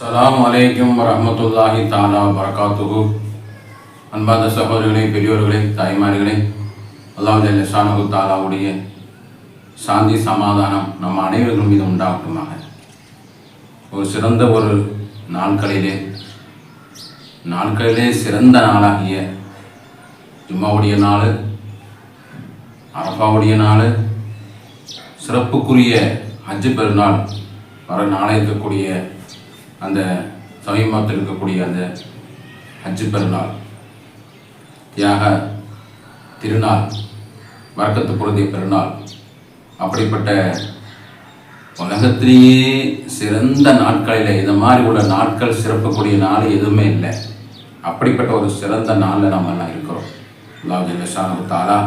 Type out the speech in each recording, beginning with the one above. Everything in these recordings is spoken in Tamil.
அஸ்ஸலாமு அலைக்கும் வரஹ்மத்துல்லாஹி தாலா வரகாத்துகு அன்பார்ந்த சகோதரர்களே பெரியோர்களே தாய்மார்களே அல்லாஹ் ஜல்லஷானு தாலாவுடைய சாந்தி சமாதானம் நம் அனைவர்கள் மீது உண்டாகட்டுமாக. ஒரு சிறந்த ஒரு நாட்களிலே நாட்களிலே சிறந்த நாளாகிய ஜும்மாவுடைய நாள் அரபாவுடைய நாள் சிறப்புக்குரிய ஹஜ்ஜு பெருநாள் வர நாளை இருக்கக்கூடிய அந்த சமீபத்தில் இருக்கக்கூடிய அந்த ஹஜ்ஜு பெருநாள் தியாக திருநாள் வரக்கத்து பொருந்திய பெருநாள் அப்படிப்பட்ட உலகத்திலேயே சிறந்த நாட்களில் இந்த மாதிரி உள்ள நாட்கள் சிறப்பக்கூடிய நாள் எதுவுமே இல்லை. அப்படிப்பட்ட ஒரு சிறந்த நாளில் நம்ம எல்லாம் இருக்கிறோம். அல்லாஹ் ஜல்லஷானு தாலா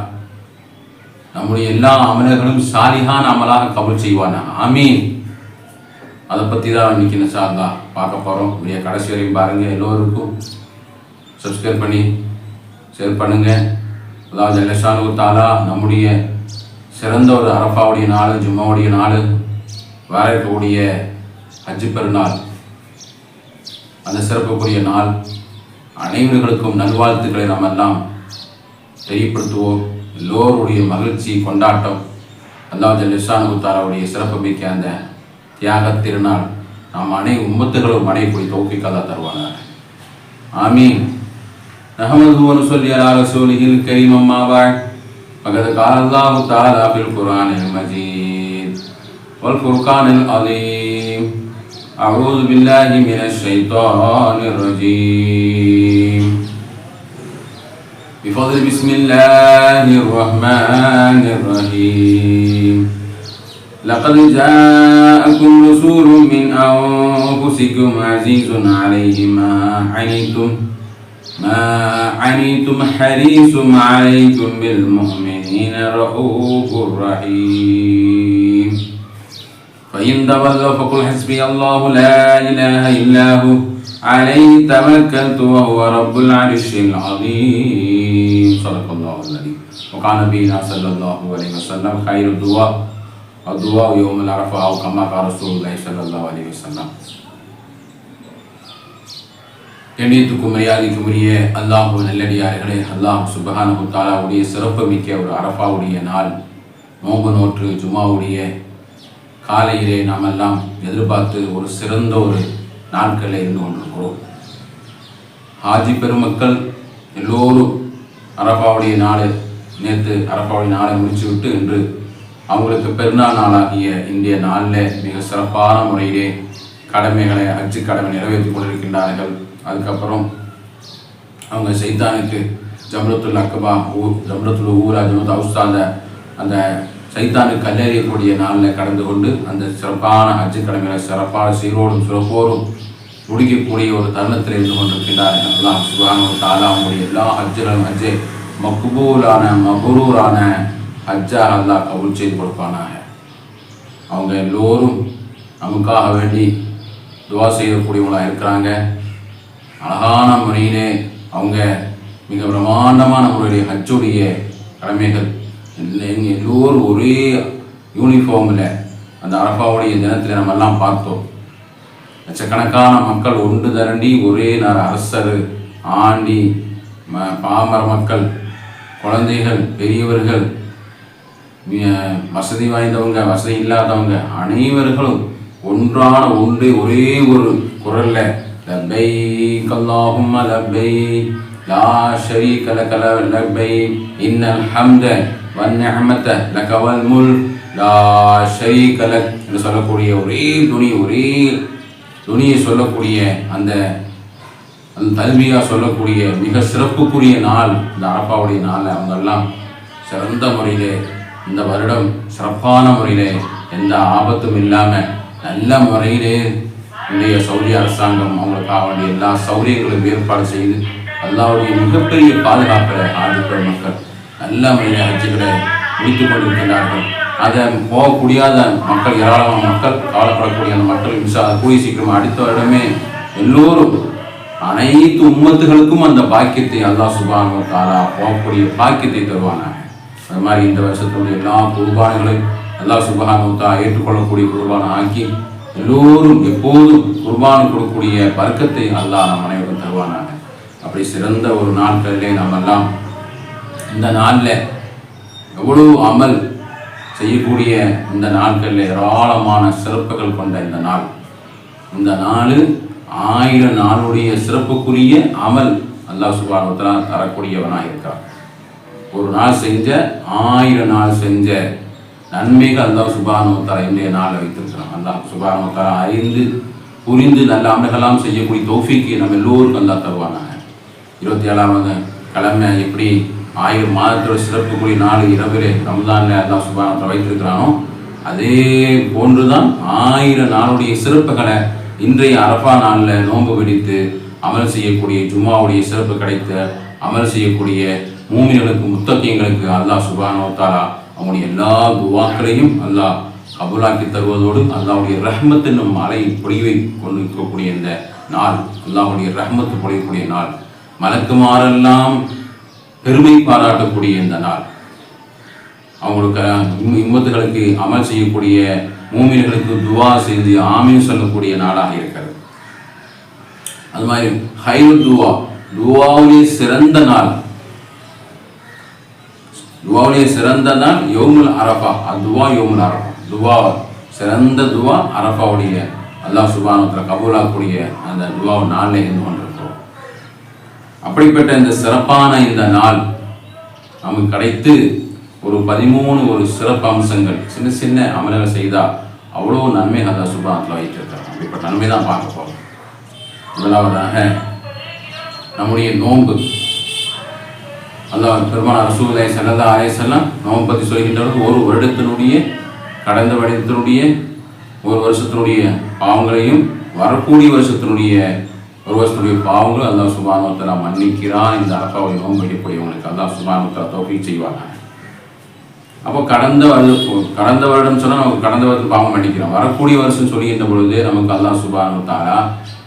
நம்முடைய எல்லா அமலர்களும் சாலிகான அமலாக கபல் செய்வானா ஆமீன். அதை பற்றி தான் இன்னைக்கு என்ன தான் பார்க்க போகிறோம் இப்படியே கடைசி வரையும் பாருங்கள் எல்லோருக்கும் சப்ஸ்கிரைப் பண்ணி ஷேர் பண்ணுங்கள் அதாவது ஜல்லஷானு தாலா நம்முடைய சிறந்த ஒரு அரப்பாவுடைய நாள் ஜும்மாவுடைய நாள் வர இருக்கக்கூடிய ஹஜ்ஜு பெருநாள் அந்த சிறப்புக்குரிய நாள். அனைவர்களுக்கும் நல்வாழ்த்துக்களை நாம் எல்லாம் தெரியப்படுத்துவோம். எல்லோருடைய மகிழ்ச்சி கொண்டாட்டம் அல்லாஹ் ஜல்லிஷானு தாராவுடைய சிறப்பு மிக்க அந்த தியாக திருநாள். நாம் அனை உம்மத்துகளும் அனைக்கூடிய தோப்பிக்கல்லா தருவாங்க ஆமீன் نحمده ونصلي على رسوله الكريم أما بعد فقد قال الله تعالى في القرآن المجيد والفرقان العظيم أعوذ بالله من الشيطان الرجيم بفضل بسم الله الرحمن الرحيم لقد جاءكم رسول من أنفسكم عزيز عليه ما عنيتم ما عنيتم حريص عليكم بالمؤمنين رؤوف رحيم. فإن تولوا فقل حسبي الله لا إله إلا هو عليه توكلت وهو رب العرش العظيم. صدق الله العظيم. وقال نبينا صلى الله عليه وسلم خير الدعاء. அதுவா யோமல் அரஃபா அவ் கம்மா காரசூல்லாய் சல்லா அலி வசல்லாம் கண்ணியத்துக்கும் மரியாதைக்குரிய அல்லாஹு நல்லடியார்களே அல்லாஹ் சுபகான குத்தாலாவுடைய சிறப்பு சிறப்புமிக்க ஒரு அரஃபாவுடைய நாள் நோம்பு நோற்று ஜுமாவுடைய காலையிலே நாம் எல்லாம் எதிர்பார்த்து ஒரு சிறந்த ஒரு நாட்களில் இருந்து கொண்டிருக்கிறோம் ஹாஜி பெருமக்கள் எல்லோரும் அரபாவுடைய நாடு நேற்று அரபாவுடைய நாளை முடிச்சு விட்டு இன்று அவங்களுக்கு பெருநாள் நாளாகிய இந்திய நாளில் மிக சிறப்பான முறையிலே கடமைகளை ஹஜ்ஜு கடமை நிறைவேற்றி கொண்டிருக்கின்றார்கள். அதுக்கப்புறம் அவங்க சைத்தானுக்கு ஜம்ரத்துல் அக்கபா ஊர் ஜம்ரத்துல் ஊரா ஜம்ரத் அவுஸ்தாந்த அந்த சைத்தானுக்கு கல்லறியக்கூடிய நாளில் கடந்து கொண்டு அந்த சிறப்பான ஹஜ்ஜு கடமைகளை சிறப்பான சீரோடும் சிறப்போரும் முடிக்கக்கூடிய ஒரு தருணத்தில் இருந்து கொண்டிருக்கின்றார்கள் அல்லாஹ் சுபானு தாலா அவங்களுடைய எல்லா ஹஜ்ஜுகளும் ஹஜ்ஜை மக்பூலான மகுரூரான ஹஜ்ஜா அல்லாஹ் கபூல் செய்து கொடுப்பானாக. அவங்க எல்லோரும் நமக்காக வேண்டி துவா செய்யக்கூடியவங்களாக இருக்கிறாங்க. அழகான முறையிலே அவங்க மிக பிரம்மாண்டமான முறையிலே ஹஜ்ஜுடைய கடமைகள். எல்ல- எல்லோரும் ஒரே யூனிஃபார்மில் அந்த அரபாவுடைய தினத்தில் நம்ம எல்லாம் பார்த்தோம். லட்சக்கணக்கான மக்கள் ஒன்று திரண்டி ஒரே நேர அரசர் ஆண்டி ம பாமர மக்கள் குழந்தைகள் பெரியவர்கள் வசதி வாய்ந்தவங்க வசதி இல்லாதவங்க அனைவர்களும் ஒன்றான ஒன்று ஒரே ஒரு குரல்ல லப்பை கல்லாகும் லப்பை லா ஷரீ கல கல லப்பை இன்னல் ஹம்த வன் நிஅமத லக வல் லா ஷரீக கல என்று சொல்லக்கூடிய ஒரே துணி ஒரே துணியை சொல்லக்கூடிய அந்த அந்த தல்வியாக சொல்லக்கூடிய மிக சிறப்புக்குரிய நாள் இந்த அரப்பாவுடைய நாளில் அவங்கெல்லாம் சிறந்த முறையிலே இந்த வருடம் சிறப்பான முறையிலே எந்த ஆபத்தும் இல்லாமல் நல்ல முறையிலே இன்றைய சவுதி அரசாங்கம் அவங்களுக்காக வேண்டிய எல்லா சௌகரியங்களும் ஏற்பாடு செய்து அல்லாவுடைய மிகப்பெரிய பாதுகாப்பில் ஆதிப்பெண் மக்கள் நல்ல முறையில் ஹஜ்ஜுகளை முடித்துக் கொண்டிருக்கிறார்கள் அதை போக முடியாத மக்கள் ஏராளமான மக்கள் கவலைப்படக்கூடிய அந்த மக்கள் மிசா கூடிய சீக்கிரம் அடுத்த வருடமே எல்லோரும் அனைத்து உம்மத்துகளுக்கும் அந்த பாக்கியத்தை அல்லா சுபானு தாலா போகக்கூடிய பாக்கியத்தை தருவாங்க அது மாதிரி இந்த வருஷத்துடைய எல்லா குர்பானைகளையும் எல்லா சுபஹானு ஏற்றுக்கொள்ளக்கூடிய குர்பானை ஆக்கி எல்லோரும் எப்போதும் குர்பான் கொடுக்கக்கூடிய பறக்கத்தை அல்லாஹ் நம் அனைவரும் தருவானாங்க அப்படி சிறந்த ஒரு நாட்களிலே நம்ம எல்லாம் இந்த நாளில் எவ்வளோ அமல் செய்யக்கூடிய இந்த நாட்களில் ஏராளமான சிறப்புகள் கொண்ட இந்த நாள். இந்த நாள் ஆயிரம் நாளுடைய சிறப்புக்குரிய அமல் அல்லாஹ் சுபானத்தலா தரக்கூடியவனாக இருக்கிறான் ஒரு நாள் செஞ்ச ஆயிரம் நாள் செஞ்ச நன்மைகள் அல்லா சுபானுவத்தாலா இன்றைய நாளில் வைத்திருக்கிறான். அல்லா சுபானுவத்தாலா அறிந்து புரிந்து நல்ல அமல்களாம் செய்யக்கூடிய தோஃபிக்கு நம்ம எல்லோருக்கும் அல்லா தருவானாங்க இருபத்தி ஏழாவது கிழமை எப்படி ஆயிரம் மாதத்தோட சிறப்புக்குரிய நாலு இரவு ரம்ஜானில் அல்லா சுபானத்தை வைத்திருக்கிறானோ அதே போன்று தான் ஆயிரம் நாளுடைய சிறப்புகளை இன்றைய அரபா நாளில் நோன்பு பிடித்து அமல் செய்யக்கூடிய ஜும்மாவுடைய சிறப்பு கிடைத்த அமல் செய்யக்கூடிய மூமியர்களுக்கு முத்தக்கியங்களுக்கு அல்லாஹ் சுபானோத்தாரா அவனுடைய எல்லா துவாக்களையும் அல்லாஹ் கபுலாக்கி தருவதோடு அல்லாவுடைய ரஹ்மத் என்னும் மலை பொழிவை கொண்டு இருக்கக்கூடிய இந்த நாள் அல்லாவுடைய ரஹ்மத்து பொழியக்கூடிய நாள் மலக்குமாரெல்லாம் பெருமை பாராட்டக்கூடிய இந்த நாள். அவங்களுக்கு இம்மத்துகளுக்கு அமல் செய்யக்கூடிய மூமியர்களுக்கு துவா செஞ்சு ஆமீன் சொல்லக்கூடிய நாளாக இருக்கிறது. அது மாதிரி ஹைரு துவா துவாவிலே சிறந்த நாள். துவாவுடைய சிறந்த நாள் யோமுல் அரபா அதுவா யோமுல் அரபா துவா சிறந்த துவா அரபாவுடைய அல்லாஹ் சுபானத்தில் கபூலாக்கூடிய அந்த துவா நாளில் இருந்து கொண்டிருக்கிறோம். அப்படிப்பட்ட இந்த சிறப்பான இந்த நாள் நமக்கு கிடைத்து ஒரு பதிமூணு ஒரு சிறப்பு அம்சங்கள் சின்ன சின்ன அமல்கள் செய்தால் அவ்வளோ நன்மை அல்லா சுபானத்தில் வைத்திருக்கிறோம் அப்படிப்பட்ட நன்மை தான் பார்க்க போகிறோம் முதலாவதாக நம்முடைய நோன்பு. அல்லாஹ் பெருமானார் ரசூலை சல்லா அலேசல்லாம் நோன்பு பற்றி சொல்கின்றவர்கள் ஒரு வருடத்தினுடைய கடந்த வருடத்தினுடைய ஒரு வருஷத்தினுடைய பாவங்களையும் வரக்கூடிய வருஷத்தினுடைய ஒரு வருஷத்துடைய பாவங்களும் அல்லாஹ் நான் மன்னிக்கிறான். இந்த அரப்பாவை நோம் வைக்கக்கூடியவங்களுக்கு அல்லா சுபானத்தில் தோப்பி செய்வாங்க அப்போ கடந்த வருடம் கடந்த வருடம் சொன்னால் நமக்கு கடந்த வருடம் பாவம் மன்னிக்கிறோம் வரக்கூடிய வருஷம் சொல்லுகின்ற பொழுது நமக்கு அல்லா சுபானு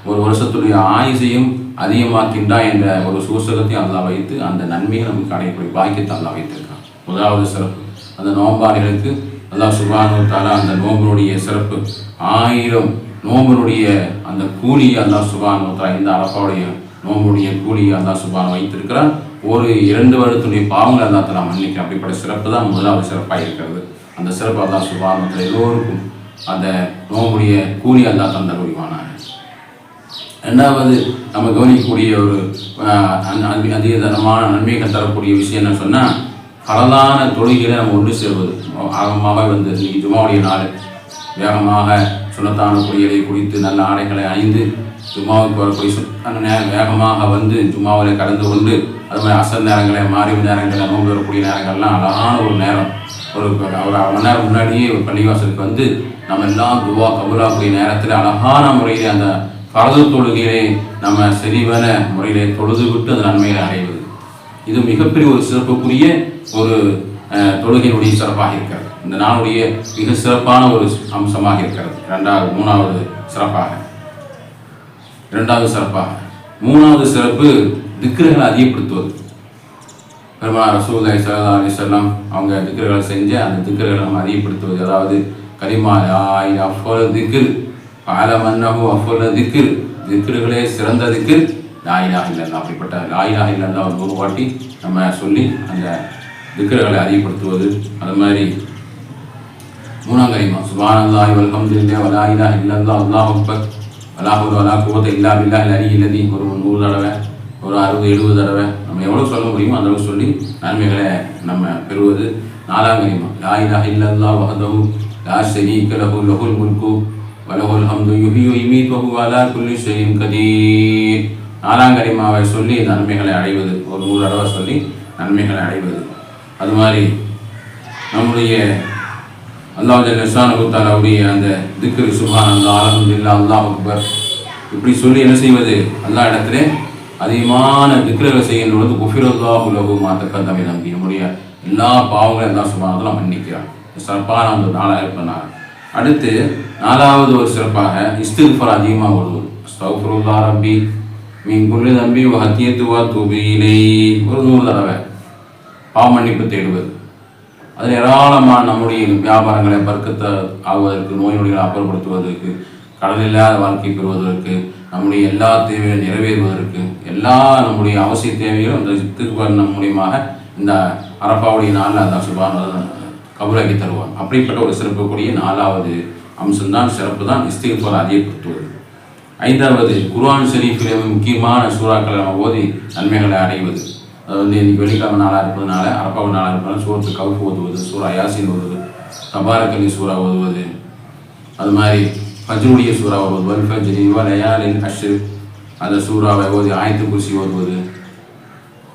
ஒரு வருஷத்துடைய ஆயுசையும் அதிகமாக்கின்றா என்ற ஒரு சூசகத்தையும் அல்லா வைத்து அந்த நன்மையை நமக்கு அடையக்கூடிய பாக்கியத்தை அல்லா வைத்திருக்கான். முதலாவது சிறப்பு. அந்த நோம்பாளிகளுக்கு அல்லா சுபானு தாரா அந்த நோம்பினுடைய சிறப்பு. ஆயிரம் நோம்பினுடைய அந்த கூலியை அல்லா சுபானு தாரா இந்த அரப்பாவுடைய நோம்புடைய கூலியை அல்லா சுபான் வைத்திருக்கிறான். ஒரு இரண்டு வருடத்துடைய பாவங்கள் அல்லா தலா மன்னிக்க அப்படிப்பட்ட சிறப்பு தான் முதலாவது சிறப்பாக இருக்கிறது. அந்த சிறப்பு அல்லா சுபானத்தில் எல்லோருக்கும் அந்த நோம்புடைய கூலி அல்லா தந்த புரிவானாங்க ரெண்டாவது நம்ம கவனிக்கக்கூடிய ஒரு அதிகதனமான நன்மைகள் தரக்கூடிய விஷயம் என்ன சொன்னால் கடலான தொழுகைகளை நம்ம ஒன்று சேர்வது. ஆகமாக வந்து இன்றைக்கி ஜுமாவுடைய நாள். வேகமாக சுனத்தான குடிகளை குடித்து நல்ல ஆடைகளை அணிந்து ஜுமாவுக்கு வரக்கூடிய சுத்தான வேகமாக வந்து ஜுமாவில் கடந்து கொண்டு அது மாதிரி அசல் நேரங்களை மாறிவு நேரங்களில் நோம்பு வரக்கூடிய நேரங்கள்லாம் அழகான ஒரு நேரம். ஒரு ஒரு அரை மணி நேரம் முன்னாடியே ஒரு பள்ளிவாசலுக்கு வந்து நம்ம எல்லாம் துவா கபுலாக்கூடிய நேரத்தில் அழகான முறையில் அந்த பரது தொழுகையை நம்ம செறிவன முறையிலே தொழுது விட்டு அந்த நன்மையை அடைவது. இது மிகப்பெரிய ஒரு சிறப்புக்குரிய ஒரு தொழுகையினுடைய சிறப்பாக இருக்கிறது. இந்த நாளுடைய மிக சிறப்பான ஒரு அம்சமாக இருக்கிறது. இரண்டாவது மூணாவது சிறப்பாக. இரண்டாவது சிறப்பாக. மூணாவது சிறப்பு திக்ருகளை அதிகப்படுத்துவது. பெருமா ரசூலை சல்லா அலி சொல்லாம் அவங்க திக்ருகளை செஞ்சு அந்த திக்ருகளை நம்ம அதிகப்படுத்துவது. அதாவது கரிமா ஆய் திக்ரு. ஆலம் அன்னஹு அஃபோல் திக்ரு. திக்ருகளே சிறந்த திக்ரு. லாயிலாக இல்லல்லா அப்படிப்பட்ட லாயிலாக இல்லல்லா ஒரு வாட்டி நம்ம சொல்லி அந்த திக்ருகளை அதிகப்படுத்துவது. அது மாதிரி மூணாம் கரிமா சுபானந்தாய் வல்ஹம்துலில்லாஹி வலா இலாஹ இல்லல்லாஹ் அல்லாஹ் அக்பர். வலா வலா குவத்த இல்லா பில்லாஹில் அலியில் ஒரு நூறு தடவை ஒரு அறுபது எழுபது தடவை நம்ம எவ்வளோ சொல்ல முடியுமோ அந்த அளவுக்கு சொல்லி நன்மைகளை நம்ம பெறுவது. நாலாம் கரிமா லா இல்லல்லா இல்லல்லாஹ் வஹதஹு லா ஷரீக லஹு லஹுல் முல்கு. வலஹுல் ஹம்து யுஹ்யி யுமீத் வஹுவ அலா குல்லி ஷைஇன் கதீர். நாலாம் கரிமாவை சொல்லி நன்மைகளை அடைவது. ஒரு நூறு தடவை சொல்லி நன்மைகளை அடைவது. அது மாதிரி நம்முடைய அல்லாஹ் ஜல்லிசானுத்தாலாவுடைய அந்த திக்ரு சுபான் அல்லா அலமதுல்லா அல்லாஹ் அக்பர். இப்படி சொல்லி என்ன செய்வது? எல்லா இடத்துல அதிகமான திக்ருகளை செய்யும் பொழுது குஃபிரல்லா உலகு மாத்தக்க தமிழ் நம்பி நம்முடைய எல்லா பாவங்களும் எல்லா சுபானதெல்லாம் மன்னிக்கிறான். சிறப்பான அந்த நாளாக இருப்பனார் அடுத்து நாலாவது ஒரு சிறப்பாக இஸ்திஃபர் அதிகமாக ஓடுவது. ஸ்தௌஃபருல்லா ரப்பி மீன் குள்ளு தம்பி ஹத்தியத்துவா தூபியிலே ஒரு நூறு தடவை பாவ மன்னிப்பு தேடுவது. அதில் ஏராளமான நம்முடைய வியாபாரங்களை பர்க்கத்தை ஆகுவதற்கு நோய் நொடிகளை அப்புறப்படுத்துவதற்கு கடல் இல்லாத வாழ்க்கை பெறுவதற்கு நம்முடைய எல்லா தேவைகளும் நிறைவேறுவதற்கு எல்லா நம்முடைய அவசிய தேவைகளும் இந்த சித்துக்கு மூலியமாக இந்த அரப்பாவுடைய நாளில் அதான் சுபான கபூலாக்கி தருவான். அப்படிப்பட்ட ஒரு சிறப்புக்குரிய நாலாவது அம்சம்தான் சிறப்பு தான் இஸ்திகபார் அதிகப்படுத்துவது ஐந்தாவது குர்ஆன் ஷெரீஃபிலே முக்கியமான சூறாக்களை நம்ம ஓதி நன்மைகளை அடைவது. அது வந்து இன்னைக்கு வெள்ளிக்கிழமை நாளாக இருப்பதனால அரப்பாவு நாளாக இருப்பதனால சூரத்து கவுஃப் ஓதுவது சூறா யாசின் ஓதுவது தபாரக்கலி சூறா ஓதுவது. அது மாதிரி ஃபஜ்ருடைய சூறா ஓதுவது வல் ஃபஜ்ரி வ லயாலில் அந்த சூறாவை ஓதி ஆயத்து குசி ஓதுவது.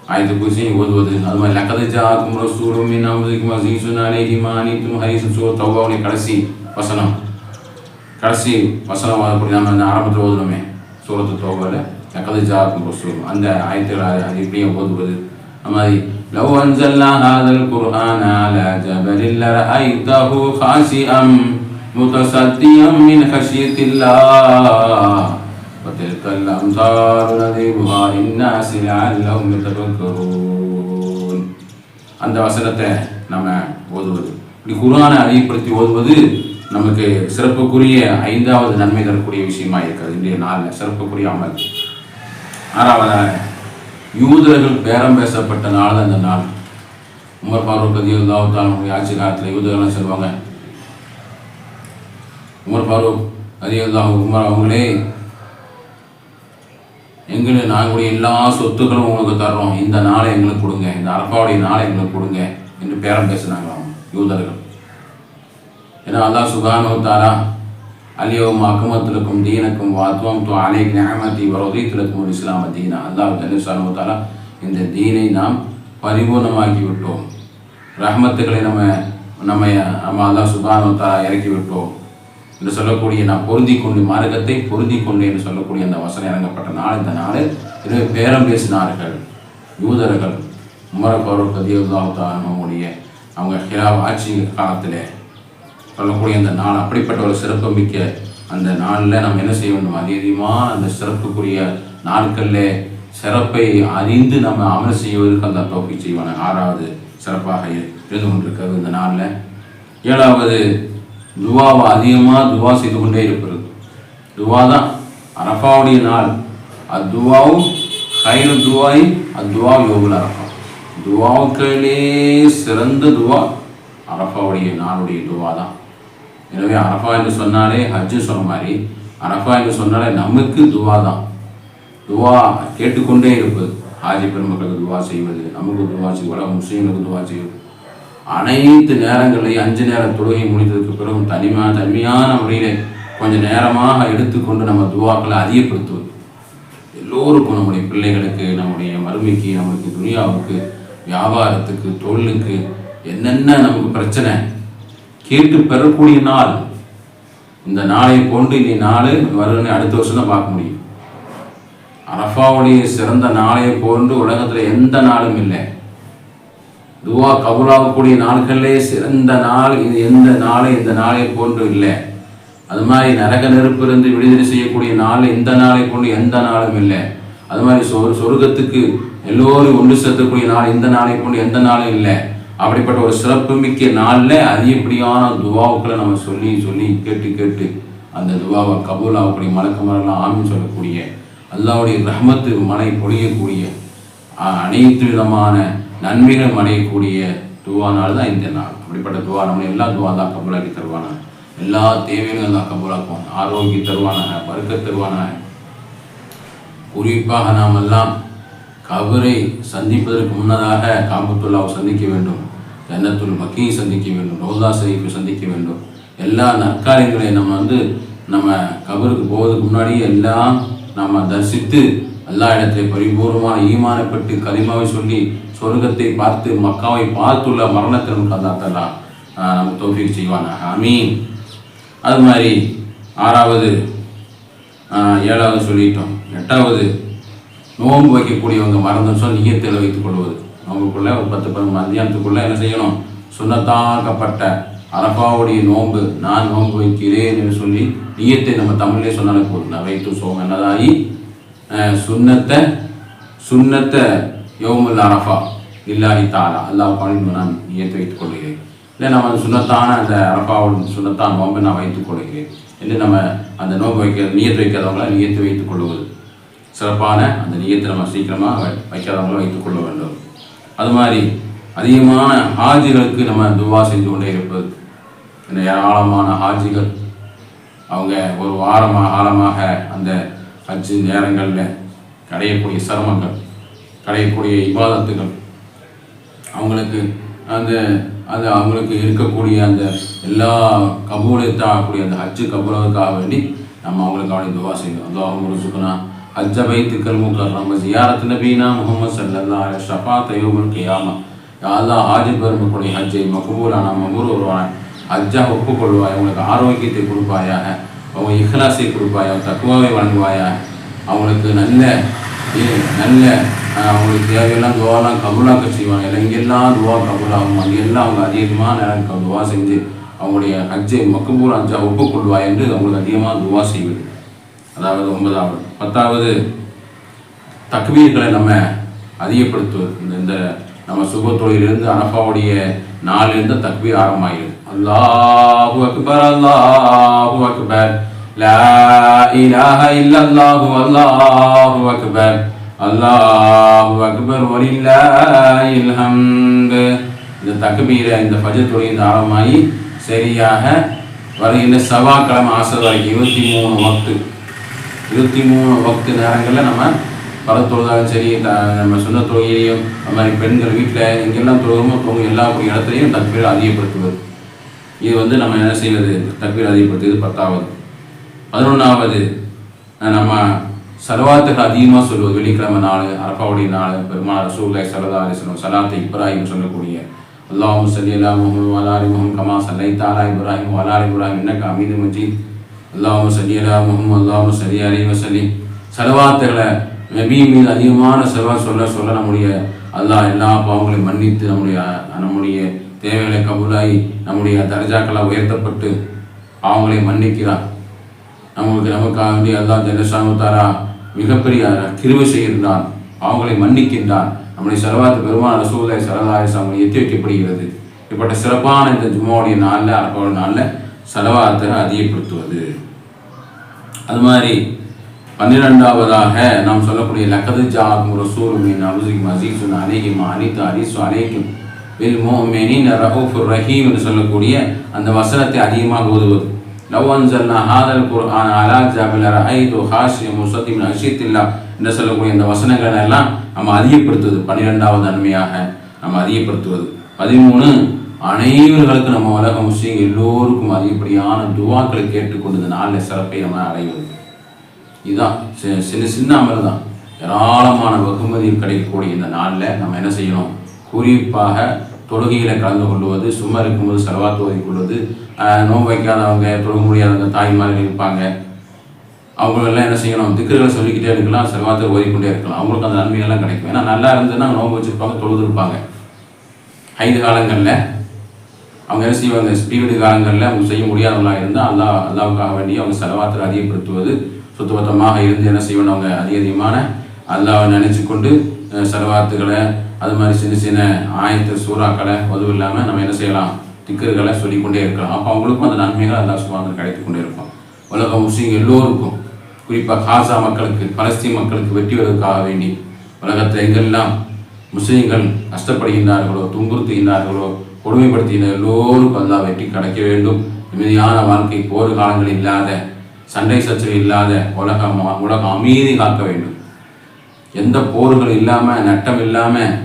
ஆயத்து குர்சி ஓதுவது அது மாதிரி லக்கது ஜாக்கும் ரசூலும் மின் அம்ரிக்கும் அஸீஸுன் அலைஹிம் அனீத்தும் ஹரீஸுன் சூரா தௌபாவுடைய கடைசி வசனம் கடைசி வசனம் வரக்கூடிய நம்ம இந்த ஆரம்பத்தில் ஓதுனோமே சூரத்து தோபாவில் லக்கது ஜாக்கும் ரசூலும் அந்த ஆயத்தில் அது இப்படியே ஓதுவது அது மாதிரி لو أنزلنا هذا القرآن على جبل لرأيته خاشعا متصديا من خشية الله وتلك الأمثال نضربها للناس لعلهم يتفكرون அந்த வசனத்தை நம்ம ஓதுவது இப்படி குரானை அதிகப்படுத்தி ஓதுவது நமக்கு சிறப்புக்குரிய ஐந்தாவது நன்மை தரக்கூடிய விஷயமா இருக்கிறது இன்றைய நாளில் சிறப்புக்குரிய அமல் ஆறாவதாக யூதர்கள் பேரம் பேசப்பட்ட நாள் தான் இந்த நாள் உமர் ஃபாரூக் அதியுல்லாவுத்தாலுடைய ஆட்சி காலத்தில் யூதர்கள்லாம் சொல்லுவாங்க உமர் ஃபாரூக் அதியுல்லாஹ் உமர் அவங்களே எங்களை நாங்களுடைய எல்லா சொத்துக்களும் உங்களுக்கு தர்றோம். இந்த நாளை எங்களுக்கு கொடுங்க. இந்த அரப்பாவுடைய நாளை எங்களுக்கு கொடுங்க என்று பேரம் பேசுனாங்களாம் யூதர்கள். ஏன்னா அதான் சுகானோ தாரா அலியோம் தீனக்கும் வாத்வம் தோ அலை நியமதி ஒரு இஸ்லாம தீனா. அல்லாஹ் ஜல்லுசானோ தாரா இந்த தீனை நாம் பரிபூர்ணமாக்கி விட்டோம். ரஹமத்துக்களை நம்ம நம்ம நம்ம அல்லா சுகானோ தாரா இறக்கி விட்டோம். என்று சொல்லக்கூடிய நான் பொருந்தி கொண்டு மார்க்கத்தை பொருந்தி கொண்டு என்று சொல்லக்கூடிய அந்த வசனம் இறங்கப்பட்ட நாள் இந்த நாள் எனவே பேரம் பேசினார்கள். யூதர்கள் உமர பதிவுதாவுடைய அவங்க ஹிராவ் ஆட்சி காலத்தில் சொல்லக்கூடிய அந்த நாள் அப்படிப்பட்ட ஒரு சிறப்பு மிக்க அந்த நாளில் நம்ம என்ன செய்ய வேண்டும்? அதிகமாக அந்த சிறப்புக்குரிய நாட்களில் சிறப்பை அறிந்து நம்ம அமல் செய்வதற்கு அந்த தோப்பி செய்வான ஆறாவது சிறப்பாக இருந்து கொண்டிருக்கிறது இந்த நாளில். ஏழாவது துவாவை அதிகமாக துவா செய்து கொண்டே இருப்பது. துவா தான் அரஃபாவுடைய நாள். அத்துவாவும் கையில் துவாய் அத்துவா யோகுல அரஃபா. துவாவுக்களே சிறந்த துவா அரஃபாவுடைய நாளுடைய துவா தான் எனவே அரஃபா என்று சொன்னாலே ஹஜ்ஜு சொன்ன மாதிரி அரஃபா என்று சொன்னாலே நமக்கு துவா தான் துவா கேட்டுக்கொண்டே இருப்பது. ஹாஜி பெருமக்களுக்கு துவா செய்வது நமக்கு துவா செய்வது முஸ்லீம்களுக்கு துவா செய்வது. அனைத்து நேரங்களையும் அஞ்சு நேரம் தொழுகை முடிந்ததுக்கு பிறகு தனிமையான தனிமையான முறையில் கொஞ்சம் நேரமாக எடுத்துக்கொண்டு நம்ம துவாக்களை அதிகப்படுத்துவது. எல்லோருக்கும் நம்முடைய பிள்ளைகளுக்கு நம்முடைய மருமைக்கு நம்மளுக்கு துனியாவுக்கு வியாபாரத்துக்கு தொழிலுக்கு என்னென்ன நமக்கு பிரச்சனை கேட்டு பெறக்கூடிய நாள். இந்த நாளை கொண்டு இனி நாள் வருன்னு அடுத்த வருஷம் தான் பார்க்க முடியும். அரஃபாவுடைய சிறந்த நாளை போன்று உலகத்தில் எந்த நாளும் இல்லை. துவா கபுலாகக்கூடிய நாட்களிலே சிறந்த நாள். இது எந்த நாளை? இந்த நாளை போன்று இல்லை. அது மாதிரி நரக நெருப்பிலிருந்து விடுதலை செய்யக்கூடிய நாள் இந்த நாளை போன்று எந்த நாளும் இல்லை. அது மாதிரி சொ சொர்க்கத்துக்கு எல்லோரும் ஒன்று சேர்த்தக்கூடிய நாள் இந்த நாளை போன்று எந்த நாளும் இல்லை. அப்படிப்பட்ட ஒரு சிறப்புமிக்க நாளில் அதிகப்படியான துவாவுக்களை நம்ம சொல்லி சொல்லி கேட்டு கேட்டு அந்த துவாவை கபூலாகக்கூடிய மலக்கமரெல்லாம் ஆமின்னு சொல்லக்கூடிய அல்லாவுடைய ரஹமத்து மலை பொழியக்கூடிய அனைத்து விதமான நன்மைகளும் அடையக்கூடிய துவா நாள் தான் இந்த நாள். அப்படிப்பட்ட துவா நம்ம எல்லா துவா தான் கபூலாக்கி தருவானாக. எல்லா தேவைகளும் தான் கபூலாக்குவான் ஆரோக்கியம் தருவானாக பருக்க தருவானாக. குறிப்பாக நாம் எல்லாம் கபரை சந்திப்பதற்கு முன்னதாக காபத்துல்லாவை சந்திக்க வேண்டும். ஜன்னத்துல் மக்கியை சந்திக்க வேண்டும். ரோதா ஷரீஃபை சந்திக்க வேண்டும். எல்லா நற்காரியங்களையும் நம்ம வந்து நம்ம கபருக்கு போவதுக்கு முன்னாடி எல்லாம் நம்ம தரிசித்து எல்லா இடத்திலையும் பரிபூர்ணமான ஈமானப்பட்டு கரிமாவை சொல்லி சொர்க்கத்தை பார்த்து மக்காவை பார்த்துள்ள மரணத்திற்கு நமக்கு நம்ம தோஃபிக் செய்வானாக. அமீன் அது மாதிரி ஆறாவது ஏழாவது சொல்லிட்டோம். எட்டாவது நோன்பு வைக்கக்கூடியவங்க மறந்து சொல் நீயத்தில் வைத்துக் கொள்வது. அவங்களுக்குள்ள ஒரு பத்து பத்து மத்தியானத்துக்குள்ள என்ன செய்யணும்? சுண்ணத்தாக்கப்பட்ட அரபாவுடைய நோன்பு நான் நோன்பு வைக்கிறேன் என்று சொல்லி நீயத்தை நம்ம தமிழ்லேயே சொன்னாலும் போதும். நான் வைத்து சோகம் என்னதாகி சுண்ணத்தை சுண்ணத்தை யோமுல் அரஃபா இல்லாஹி தாலா அல்லாஹ் பாலின் நான் ஏற்று வைத்துக் கொள்கிறேன். இல்லை நம்ம சுனத்தான சுண்ணத்தான அந்த அரபாவோட சுண்ணத்தான் நோம்பை நான் வைத்துக் கொள்கிறேன். என்று நம்ம அந்த நோம்பு வைக்க நியத்து வைக்காதவங்கள நியத்து வைத்துக் கொள்வது சிறப்பான அந்த நியத்தை நம்ம சீக்கிரமாக வைக்காதவங்கள வைத்துக் கொள்ள வேண்டும். அது மாதிரி அதிகமான ஹாஜிகளுக்கு நம்ம துவா செஞ்சு கொண்டே இருப்பது. இந்த ஏராளமான ஹாஜிகள் அவங்க ஒரு வாரமாக ஆழமாக அந்த ஹஜ்ஜு நேரங்களில் கடையக்கூடிய சிரமங்கள். கடையக்கூடிய இபாதத்துகள். அவங்களுக்கு அந்த அது அவங்களுக்கு இருக்கக்கூடிய அந்த எல்லா கபூலத்தாகக்கூடிய அந்த ஹஜ்ஜு கபூலத்துக்காக வேண்டி நம்ம அவங்களுக்கு அவனை துவா செய்யணும். அதோ அவங்க சுக்கனா ஹஜ்ஜ பைத்துக்கள் முக்கர் நம்ம ஜியாரத் நபீனா முகமது சல்லல்லா ஷஃபா தையூபுல் கியாமா. யாரெல்லாம் ஹாஜி பெருமக்கூடிய ஹஜ்ஜை மகபூலான வருவான் ஹஜ்ஜா ஒப்புக்கொள்வாய் அவங்களுக்கு ஆரோக்கியத்தை கொடுப்பாயாக அவங்க இஹ்லாசை கொடுப்பாயா தக்குவாவை வழங்குவாயா அவங்களுக்கு நல்ல நல்ல அவங்களுக்கு தேவையெல்லாம் துவாலாம் கபுலாக்க செய்வாங்க. இல்லை இங்கெல்லாம் துவா கபுலாகும் அங்கெல்லாம் அவங்க அதிகமாக நேரம் துவா செஞ்சு அவங்களுடைய அஜை மக்கபூர் ஹஜ்ஜா ஒப்புக்கொள்வாய் என்று அவங்களுக்கு அதிகமாக துவா செய்வது. அதாவது ஒன்பதாவது. பத்தாவது தக்வீர்களை நம்ம அதிகப்படுத்துவது. இந்த இந்த நம்ம சுபத்தொழிலிருந்து அனஃபாவுடைய நாளிலிருந்து தக்வீர் ஆரம்பமாகிறது. அல்லாஹு அக்பர் அல்லாஹு அக்பர். லா இலாஹ இல்லல்லாஹு அல்லாஹு அக்பர் அல்லாஹு அக்பர் வலில்லாஹில் ஹம்து இந்த தக்பீரை இந்த ஃபஜர் தொழில் ஆரம்பமாகி சரியாக வருகின்ற செவ்வாய்க்கிழமை ஆசை வரைக்கும் இருபத்தி மூணு வக்து இருபத்தி மூணு வக்து நேரங்களில் நம்ம பல தொழுதாலும் சரி த நம்ம சொந்த தொழுகையிலையும் அது மாதிரி பெண்கள் வீட்டில் எங்கெல்லாம் தொழுகிறோமோ தொழுகும் எல்லா இடத்துலையும் தக்பீர் அதிகப்படுத்துவது இது வந்து நம்ம என்ன செய்வது தக்பீர் அதிகப்படுத்துவது பத்தாவது பதினொன்றாவது நம்ம சலவாத்துக்கு அதிகமாக சொல்லுவது வெள்ளிக்கிழமை நாள் அரப்பாவுடைய நாள் பெருமாள் ரசூல்லாய் சரதாரி அலிஸ்லம் சலாத்து இப்ராஹிம் சொல்லக்கூடிய அல்லாஹும் சல்லி அல்லா முகமது வலாரி முகம் கமா சல்லை தாலா இப்ராஹிம் வலாரி இப்ராஹிம் என்ன அமீது மஜீத். அல்லாஹும் சல்லி அல்லா முகம் அல்லாஹும் சல்லி அலி வசலி சலவாத்துகளை நபி மீது அதிகமான செலவா சொல்ல சொல்ல நம்முடைய அல்லாஹ் எல்லா பாவங்களையும் மன்னித்து நம்முடைய நம்முடைய தேவைகளை கபுலாகி நம்முடைய தர்ஜாக்களாக உயர்த்தப்பட்டு பாவங்களை மன்னிக்கிறான். நம்மளுக்கு நமக்காக வேண்டி அல்லாஹ் ஜெல்லஷாமுத்தாரா மிகப்பெரிய கிருவை செய்கின்றான் அவங்களை மன்னிக்கின்றான். நம்முடைய செலவாத்து பெருமான ரசூலை சரதாரிசம் அவங்களை எத்தி வைக்கப்படுகிறது. இப்பட்ட சிறப்பான இந்த ஜுமாவுடைய நாளில் அரப்பாவுடைய நாளில் செலவாத்தை அதிகப்படுத்துவது. அது மாதிரி பன்னிரெண்டாவதாக நாம் சொல்லக்கூடிய லக்கது ஜாகும் ரசூல் மின் அபுசிக்கும் அசீசுன் அலேஹிம் அனித்து அரிசு அலேக்கும் வில் மோமேனின் ரஹூஃபுர் ரஹீம் என்று சொல்லக்கூடிய அந்த வசனத்தை அதிகமாக ஓதுவது. லவ் அன்சல்னா ஹாதல் குர்ஆன் அலா ஜாபில் ரஹைது ஹாஷியம் முசத்தின் அஷித்தில்லா என்று சொல்லக்கூடிய இந்த வசனங்கள் எல்லாம் நம்ம அதிகப்படுத்துவது பன்னிரெண்டாவது நன்மையாக நம்ம அதிகப்படுத்துவது பதிமூணு அனைவர்களுக்கும் நம்ம உலக முஸ்லீம் எல்லோருக்கும் அதிகப்படியான துவாக்களை கேட்டுக்கொண்டு இந்த நாளில் சிறப்பை நம்ம அடைவது. இதுதான் சி- சின்ன சின்ன அமல் தான். ஏராளமான வெகுமதியில் கிடைக்கக்கூடிய இந்த நாளில் நம்ம என்ன செய்யணும்? குறிப்பாக தொழுகையில் கலந்து கொள்வது சும்மா இருக்கும்போது செலவாத்து ஓதி கொள்வது ஆஹ் நோன்பு வைக்காதவங்க தொழுக முடியாதவங்க தாய்மார்கள் இருப்பாங்க. அவங்களெல்லாம் என்ன செய்யணும்? திக்கர்களை சொல்லிக்கிட்டே இருக்கலாம் செலவாத்தை ஓதிக்கொண்டே இருக்கலாம். அவங்களுக்கு அந்த நன்மைகள்லாம் கிடைக்கும். ஏன்னா நல்லா இருந்ததுன்னா நோன்பு வச்சுருப்பாங்க தொழுது இருப்பாங்க ஐந்து காலங்களில் அவங்க என்ன செய்வாங்க? பீரியடு காலங்களில் அவங்க செய்ய முடியாதவங்களாக இருந்தால் அல்லா அல்லாவுக்காக வேண்டி அவங்க செலவாத்தில் அதிகப்படுத்துவது சுத்தபத்தமாக இருந்து என்ன செய்யணும்? அவங்க அதிக அதிகமான அல்லாவை நினச்சி கொண்டு செலவாத்துகளை அது மாதிரி சின்ன சின்ன ஆயத்த சூறாக்களை அதுவும் இல்லாமல் நம்ம என்ன செய்யலாம்? திக்கர்களை சொல்லிக்கொண்டே இருக்கலாம். அப்போ அவங்களுக்கும் அந்த நன்மைகள் அல்லாஹ் சுபாங்க கிடைத்து கொண்டே இருக்கும் உலக முஸ்லீம் எல்லோருக்கும் குறிப்பாக காசா மக்களுக்கு பலஸ்தீன் மக்களுக்கு வெற்றி வருவதற்காக வேண்டி உலகத்தில் எங்கெல்லாம் முஸ்லீம்கள் கஷ்டப்படுகின்றார்களோ துன்புறுத்துகின்றார்களோ கொடுமைப்படுத்துகின்ற எல்லோருக்கும் அல்லாஹ் வெற்றி கிடைக்க வேண்டும். நிம்மதியான வாழ்க்கை போர் காலங்கள் இல்லாத சண்டை சச்சரவு இல்லாத உலகம் உலகம் அமைதி காக்க வேண்டும். எந்த போர்கள் இல்லாமல் நட்டம் இல்லாமல்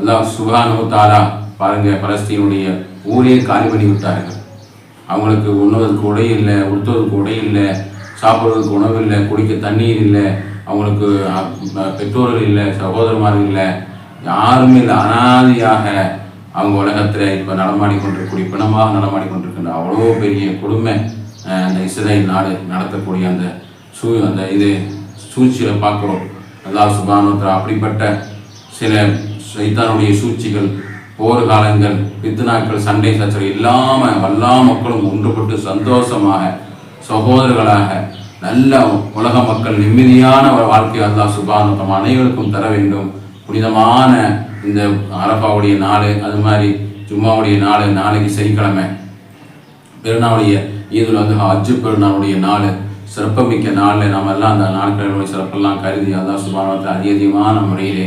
அல்லாஹ் சுகானு தாரா பாருங்க பலஸ்தீனுடைய ஊரே காலி பண்ணி விட்டார்கள். அவங்களுக்கு உண்ணுவதற்கு உடை இல்லை உடுத்துவதற்கு உடை இல்லை சாப்பிட்றதுக்கு உணவு இல்லை குடிக்க தண்ணீர் இல்லை அவங்களுக்கு பெற்றோர்கள் இல்லை சகோதரமார்கள் இல்லை யாருமே இல்லை. அனாதியாக அவங்க உலகத்தில் இப்போ நடமாடி பிணமாக நடமாடிக்கொண்டிருக்கின்ற அவ்வளோ பெரிய கொடுமை அந்த இஸ்ரேல் நாடு நடத்தக்கூடிய அந்த சூ அந்த இது சூழ்ச்சியில் பார்க்குறோம். அல்லா சுபானோத்ரா அப்படிப்பட்ட சில சைத்தானுடைய சூழ்ச்சிகள் போர் காலங்கள் பித்துனாக்கள் சண்டை சச்சரவு இல்லாமல் எல்லா மக்களும் ஒன்றுபட்டு சந்தோஷமாக சகோதரர்களாக நல்ல உலக மக்கள் நிம்மதியான ஒரு வாழ்க்கை அல்லா சுபானுத்தம் அனைவருக்கும் தர வேண்டும். புனிதமான இந்த அரபாவுடைய நாள் அது மாதிரி ஜும்மாவுடைய நாள் நாளைக்கு சனிக்கிழமை பெருநாளுடைய ஈதுல் வந்து அஜு பெருநாளுடைய நாள் சிறப்புமிக்க நாளில் நாம் எல்லாம் அந்த நாட்களுடைய சிறப்பெல்லாம் கருதி அல்லா சுபானத்தை அதிகமான முறையிலே